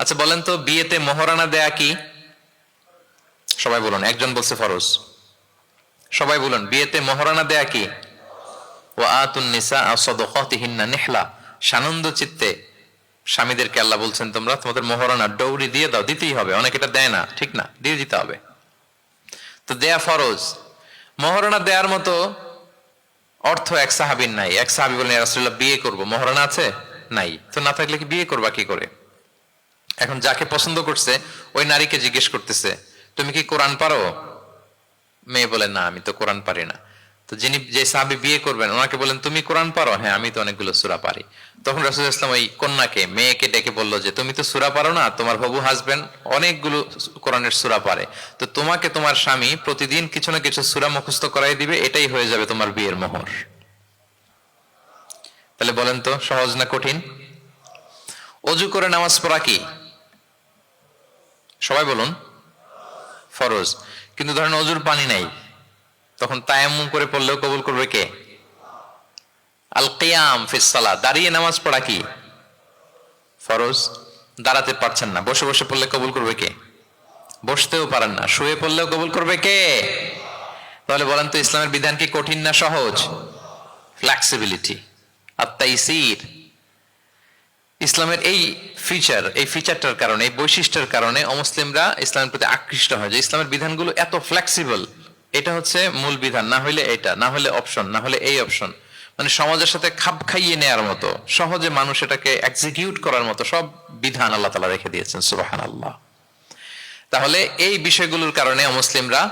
আচ্ছা বলেন তো, বিয়েতে মহারানা দেয়া কি? সবাই বলুন, একজন বলছে ফরজ। সবাই বলুন, বিয়েতে মহারানা দেয়া কি? ও আতুন নিসা সদকাতিহিন্না নিহলা। সানন্দ চিত্তে স্বামীদেরকে আল্লাহ বলছেন তোমরা, তোমাদের মহারানা ডৌরি দিয়ে দাও, দিতেই হবে। অনেক এটা দেয় না, ঠিক না, দিয়ে দিতে হবে। তো দেয়া ফরজ। মহারণা দেওয়ার মতো অর্থ এক সাহাবির নাই। এক সাহাবি বলেন রাসুল্লাহ বিয়ে করব। মহারণা আছে? নাই। তো না থাকলে কি বিয়ে করবা কি করে? এখন যাকে পছন্দ করছে, ওই নারীকে জিজ্ঞেস করতেছে, তুমি কি কোরআন পারো? মেয়ে বলে, না, আমি তো কোরআন পারি না। তো যিনি, যে সাহাবি বিয়ে করবেন, ওনাকে বলেন তুমি কোরআন পারো? হ্যাঁ আমি তো অনেকগুলো সুরা পারি। তখন রাসুল ইসলাম ওই কন্যাকে, মেয়েকে ডেকে বলল যে, তুমি তো সুরা পারো না, তোমার হবু হাজবেন্ড অনেকগুলো কোরআনের সুরা পারে। তো তোমাকে তোমার স্বামী প্রতিদিন কিছু না কিছু সুরা মুখস্থ করাই দিবে, এটাই হয়ে যাবে তোমার বিয়ের মোহর। তাহলে বলেন তো, সহজ না কঠিন? অজু করে নামাজ পড়া কি? সবাই বলুন। ফরজ। কিন্তু ধরেন অজুর পানি নাই। তখন তায়াম্মুম করে পড়লেও কবুল করবে কে? আল কিয়াম ফিসালা দাঁড়িয়ে নামাজ পড়া কি? ফরজ। দাঁড়াতে পারছেন না। বসে বসে পড়লে কবুল করবে কে? বসতেও পারেন না। শুয়ে পড়লেও কবুল করবে কে? তাহলে বলেন তো, ইসলামের বিধান কি কঠিন না সহজ? ফ্লেক্সিবিলিটি আত্মাইসির। ইসলামের এই ফিচার এই ফিচারটার কারণে, এই বৈশিষ্ট্যের কারণে অমুসলিমরা ইসলামের প্রতি আকৃষ্ট হয় যে ইসলামের বিধানগুলো এত ফ্লেক্সিবল এটা হচ্ছে মূল বিধান, না হলে এটা, না হলে অপশন না হলে এই অপশন মানে সমাজের সাথে খাপ খাইয়ে নেয়ার মতো, সহজে মানুষ এটাকে এক্সিকিউট করার মতো সব বিধান আল্লাহ তালা রেখে দিয়েছেন সুবাহান আল্লাহ তাহলে এই বিষয়গুলোর কারণে মুসলিমরা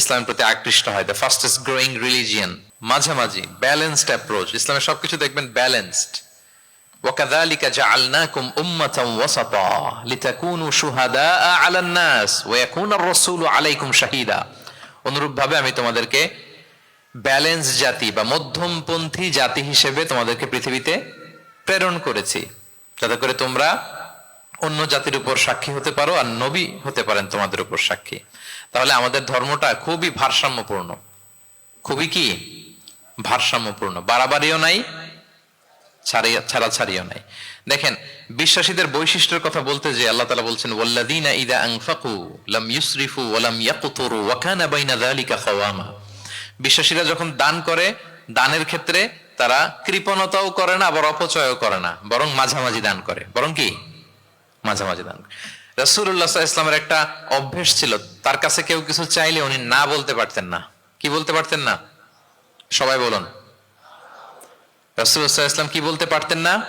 ইসলামের প্রতি আকৃষ্ট হয় দ্য ফাস্টেস্ট গ্রোয়িং রিলিজিয়ান মাঝামাঝি ব্যালেন্সড অ্যাপ্রোচ ইসলামের সবকিছু দেখবেন ব্যালেন্সড وكذلك جعلناكم أمة وسطا لتكونوا شهداء على الناس ويكون الرسول عليكم شهيدا অনুরূপভাবে আমি তোমাদেরকে ব্যালেন্স জাতি বা মধ্যমপন্থী জাতি হিসেবে তোমাদেরকে পৃথিবীতে প্রেরণ করেছি যাতে করে তোমরা অন্য জাতির উপর সাক্ষী হতে পারো আর নবী হতে পারেন তোমাদের উপর সাক্ষী তাহলে আমাদের ধর্মটা খুবই ভারসাম্যপূর্ণ খুবই কি ভারসাম্যপূর্ণ বাড়াবাড়িও নাই ছাড়িয়া ছাড়া ছাড়িও নাই। দেখেন, বিশ্বাসীদের বৈশিষ্ট্যের কথা বলতে যে আল্লাহ তালা বলছেন ওয়াল্লাদিনা ইদা আনফাকু লাম ইউসরিফু ওয়ালাম ইয়াকুতুরু ওয়া কানা বাইনা বিশ্বাসীরা যখন দান করে, দানের ক্ষেত্রে তারা কৃপণতাও করে না, আবার অপচয়ও করে না, বরং মাঝামাঝি দান করে। বরং কি? মাঝামাঝি দান রাসূলুল্লাহ সাল্লাল্লাহু ইসলামের একটা অভ্যেস ছিল, তার কাছে কেউ কিছু চাইলে উনি না বলতে পারতেন না। কি বলতে পারতেন না? সবাই বলুন। ইসলাম কি বলতে পারতেন না?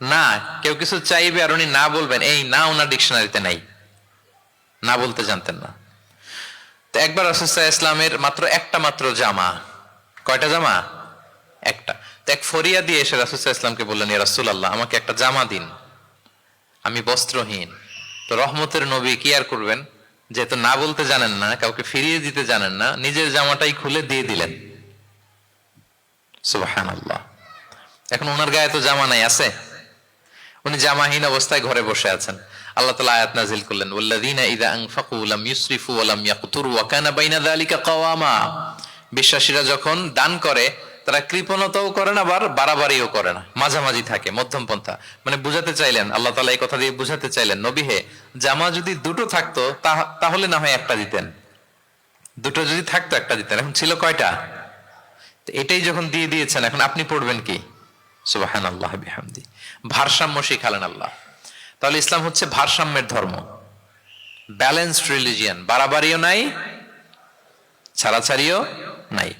না, কেউ কিছু চাইবে আর উনি না বলবেন, এই না ওনার ডিকশনারিতে নাই। না বলতে জানতেন না। তো একবার রাসুল্লাহ ইসলামের মাত্র একটা মাত্র জামা, কয়টা জামা? একটা। তো এক ফরিয়া দিয়ে এসে রাসুল্লাহ ইসলামকে বললেন, ইয়া রাসুল আল্লাহ আমাকে একটা জামা দিন। আমি বস্ত্রহীন। তো রহমতের নবী কি আর করবেন? যেহেতু না বলতে জানেন না, কাউকে ফিরিয়ে দিতে জানেন না, নিজের জামাটাই খুলে দিয়ে দিলেন। এখন ওনার গায়ে তো জামা নাই, আছে? উনি জামাহীন অবস্থায় ঘরে বসে আছেন। আল্লাহ তালা আয়াত নাজিল করলেন, ওয়াল্লাযীনা ইযা আনফাকু লাম ইউসরিফু ইয়াকতুরু ওয়া কানা বাইনা কাওয়ামা। বিশ্বাসীরা যখন দান করে, তারা কৃপণতাও করে না, আবার বাড়াবাড়িও করে না। মাঝামাঝি থাকে, মধ্যম পন্থা। মানে বুঝাতে চাইলেন, আল্লাহ তালা এই কথা দিয়ে বুঝাতে চাইলেন, নবী হে, জামা যদি দুটো থাকতো তাহলে না হয় একটা দিতেন। দুটো যদি থাকতো, একটা দিতেন। এখন ছিল কয়টা? এটাই যখন দিয়ে দিয়েছেন, এখন আপনি পড়বেন কি? সুবাহান আল্লাহ বিহামদি। ভারসাম্য শিখালেন আল্লাহ। তাহলে ইসলাম হচ্ছে ভারসাম্যের ধর্ম। ব্যালেন্সড রিলিজিয়ান বাড়াবাড়িও নাই, ছাড়াছাড়িও নাই।